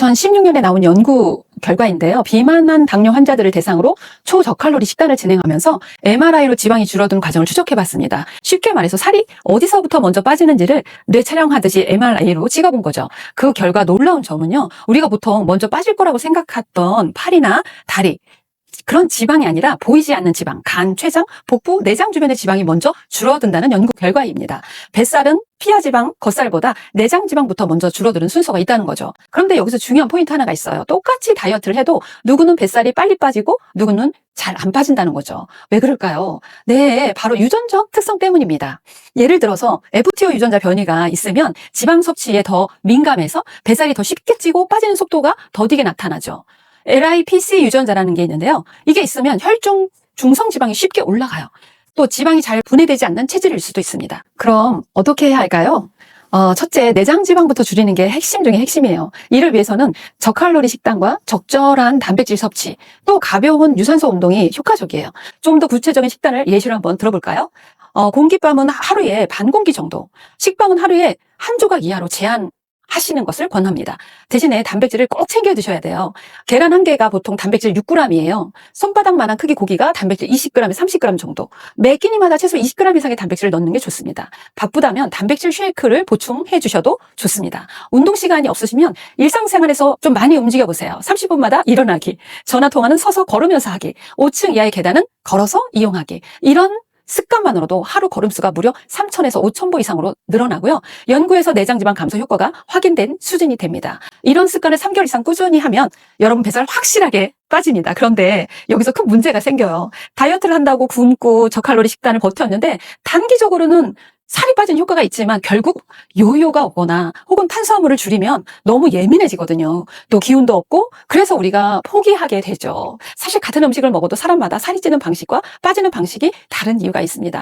2016년에 나온 연구 결과인데요. 비만한 당뇨 환자들을 대상으로 초저칼로리 식단을 진행하면서 MRI로 지방이 줄어든 과정을 추적해봤습니다. 쉽게 말해서 살이 어디서부터 먼저 빠지는지를 뇌 촬영하듯이 MRI로 찍어본 거죠. 그 결과 놀라운 점은요. 우리가 보통 먼저 빠질 거라고 생각했던 팔이나 다리 그런 지방이 아니라 보이지 않는 지방, 간, 췌장, 복부, 내장 주변의 지방이 먼저 줄어든다는 연구 결과입니다. 뱃살은 피하 지방, 겉살보다 내장 지방부터 먼저 줄어드는 순서가 있다는 거죠. 그런데 여기서 중요한 포인트 하나가 있어요. 똑같이 다이어트를 해도 누구는 뱃살이 빨리 빠지고 누구는 잘 안 빠진다는 거죠. 왜 그럴까요? 네, 바로 유전적 특성 때문입니다. 예를 들어서 FTO 유전자 변이가 있으면 지방 섭취에 더 민감해서 뱃살이 더 쉽게 찌고 빠지는 속도가 더디게 나타나죠. LIPC 유전자라는 게 있는데요. 이게 있으면 혈중 중성 지방이 쉽게 올라가요. 또 지방이 잘 분해되지 않는 체질일 수도 있습니다. 그럼 어떻게 해야 할까요? 어, 첫째, 내장 지방부터 줄이는 게 핵심 중에 핵심이에요. 이를 위해서는 저칼로리 식단과 적절한 단백질 섭취, 또 가벼운 유산소 운동이 효과적이에요. 좀 더 구체적인 식단을 예시로 한번 들어볼까요? 어, 공깃밥은 하루에 반 공기 정도, 식빵은 하루에 한 조각 이하로 제한 하시는 것을 권합니다. 대신에 단백질을 꼭 챙겨 드셔야 돼요. 계란 한 개가 보통 단백질 6g이에요. 손바닥만한 크기 고기가 단백질 20g에 30g 정도. 매 끼니마다 최소 20g 이상의 단백질을 넣는 게 좋습니다. 바쁘다면 단백질 쉐이크를 보충해 주셔도 좋습니다. 운동 시간이 없으시면 일상생활에서 좀 많이 움직여 보세요. 30분마다 일어나기, 전화 통화는 서서 걸으면서 하기, 5층 이하의 계단은 걸어서 이용하기. 이런 습관만으로도 하루 걸음수가 무려 3,000에서 5,000보 이상으로 늘어나고요. 연구에서 내장지방 감소 효과가 확인된 수준이 됩니다. 이런 습관을 3개월 이상 꾸준히 하면 여러분 뱃살 확실하게 빠집니다. 그런데 여기서 큰 문제가 생겨요. 다이어트를 한다고 굶고 저칼로리 식단을 버텼는데 단기적으로는 살이 빠진 효과가 있지만 결국 요요가 오거나 혹은 탄수화물을 줄이면 너무 예민해지거든요. 또 기운도 없고 그래서 우리가 포기하게 되죠. 사실 같은 음식을 먹어도 사람마다 살이 찌는 방식과 빠지는 방식이 다른 이유가 있습니다.